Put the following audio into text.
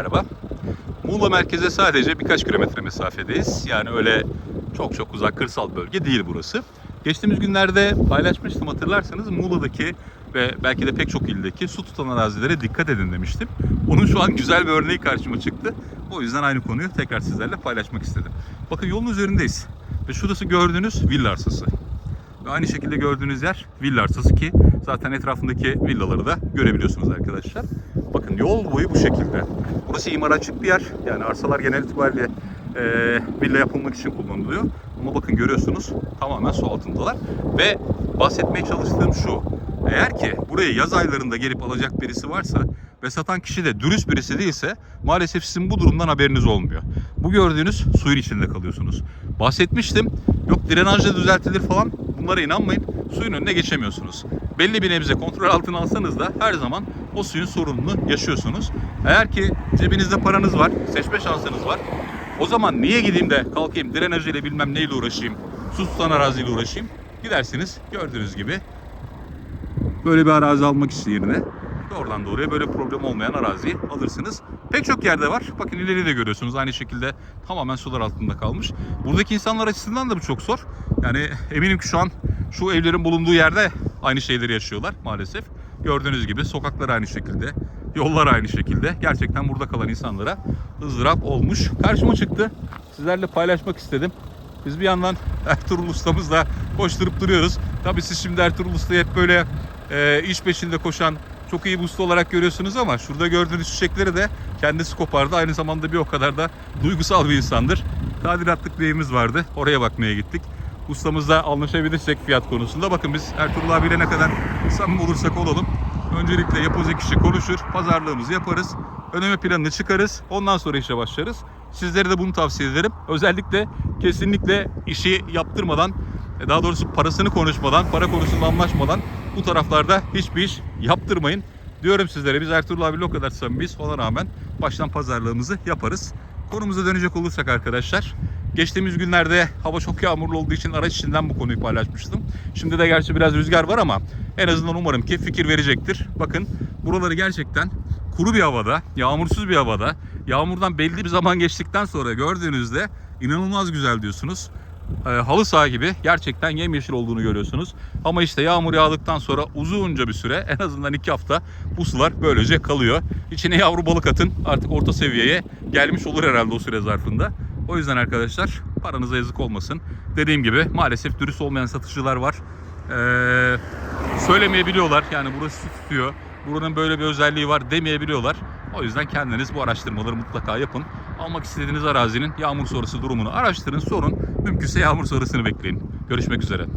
merhaba. Muğla merkeze sadece birkaç kilometre mesafedeyiz. Yani öyle çok çok uzak kırsal bölge değil burası. Geçtiğimiz günlerde paylaşmıştım hatırlarsanız Muğla'daki ve belki de pek çok ildeki su tutan arazilere dikkat edin demiştim. Onun şu an güzel bir örneği karşıma çıktı. O yüzden aynı konuyu tekrar sizlerle paylaşmak istedim. Bakın yolun üzerindeyiz. Ve şurası gördüğünüz villa arsası. Ve aynı şekilde gördüğünüz yer villa arsası ki zaten etrafındaki villaları da görebiliyorsunuz arkadaşlar. Bakın yol boyu bu şekilde. Burası imar açık bir yer. Yani arsalar genel itibariyle e, villa yapılmak için kullanılıyor. Ama bakın görüyorsunuz tamamen su altındalar. Ve bahsetmeye çalıştığım şu. Eğer ki burayı yaz aylarında gelip alacak birisi varsa ve satan kişi de dürüst birisi değilse maalesef sizin bu durumdan haberiniz olmuyor. Bu gördüğünüz suyun içinde kalıyorsunuz. Bahsetmiştim. Yok drenajla düzeltilir falan. Bunlara inanmayın. Suyun önüne geçemiyorsunuz. Belli bir nebze kontrol altına alsanız da her zaman o suyun sorununu yaşıyorsunuz. Eğer ki cebinizde paranız var, seçme şansınız var. O zaman niye gideyim de kalkayım drenajıyla bilmem neyle uğraşayım, su tutan araziyle uğraşayım? Gidersiniz gördüğünüz gibi böyle bir arazi almak için yerine doğrudan doğruya böyle problem olmayan araziyi alırsınız. Pek çok yerde var. Bakın ileri de görüyorsunuz. Aynı şekilde tamamen sular altında kalmış. Buradaki insanlar açısından da bu çok zor. Yani eminim ki şu an şu evlerin bulunduğu yerde aynı şeyleri yaşıyorlar maalesef. Gördüğünüz gibi sokaklar aynı şekilde, yollar aynı şekilde. Gerçekten burada kalan insanlara ızdırap olmuş. Karşıma çıktı. Sizlerle paylaşmak istedim. Biz bir yandan Ertuğrul ustamızla koşturup duruyoruz. Tabii siz şimdi Ertuğrul Usta'yı hep böyle e, iş peşinde koşan çok iyi bir usta olarak görüyorsunuz ama şurada gördüğünüz çiçekleri de kendisi kopardı. Aynı zamanda bir o kadar da duygusal bir insandır. Tadilatlık bir evimiz vardı. Oraya bakmaya gittik. Ustamızla anlaşabilirsek fiyat konusunda. Bakın biz Ertuğrul abiyle ne kadar samimi olursak olalım. Öncelikle yapılacak işi konuşur, pazarlığımızı yaparız. Ödeme planını çıkarız. Ondan sonra işe başlarız. Sizlere de bunu tavsiye ederim. Özellikle kesinlikle işi yaptırmadan, e, daha doğrusu parasını konuşmadan, para konusunda anlaşmadan bu taraflarda hiçbir iş yaptırmayın. Diyorum sizlere biz Ertuğrul abiyle o kadar samimiyiz. Ona rağmen baştan pazarlığımızı yaparız. Konumuza dönecek olursak arkadaşlar. Geçtiğimiz günlerde hava çok yağmurlu olduğu için araç içinden bu konuyu paylaşmıştım. Şimdi de gerçi biraz rüzgar var ama en azından umarım ki fikir verecektir. Bakın buraları gerçekten kuru bir havada, yağmursuz bir havada, yağmurdan belli bir zaman geçtikten sonra gördüğünüzde inanılmaz güzel diyorsunuz. E, halı saha gibi gerçekten yemyeşil olduğunu görüyorsunuz. Ama işte yağmur yağdıktan sonra uzunca bir süre en azından iki hafta bu sular böylece kalıyor. İçine yavru balık atın artık orta seviyeye gelmiş olur herhalde o süre zarfında. O yüzden arkadaşlar paranıza yazık olmasın. Dediğim gibi maalesef dürüst olmayan satıcılar var. Ee, söylemeyebiliyorlar yani burası tutuyor. Buranın böyle bir özelliği var demeyebiliyorlar. O yüzden kendiniz bu araştırmaları mutlaka yapın. Almak istediğiniz arazinin yağmur sonrası durumunu araştırın, sorun. Mümkünse yağmur sonrasını bekleyin. Görüşmek üzere.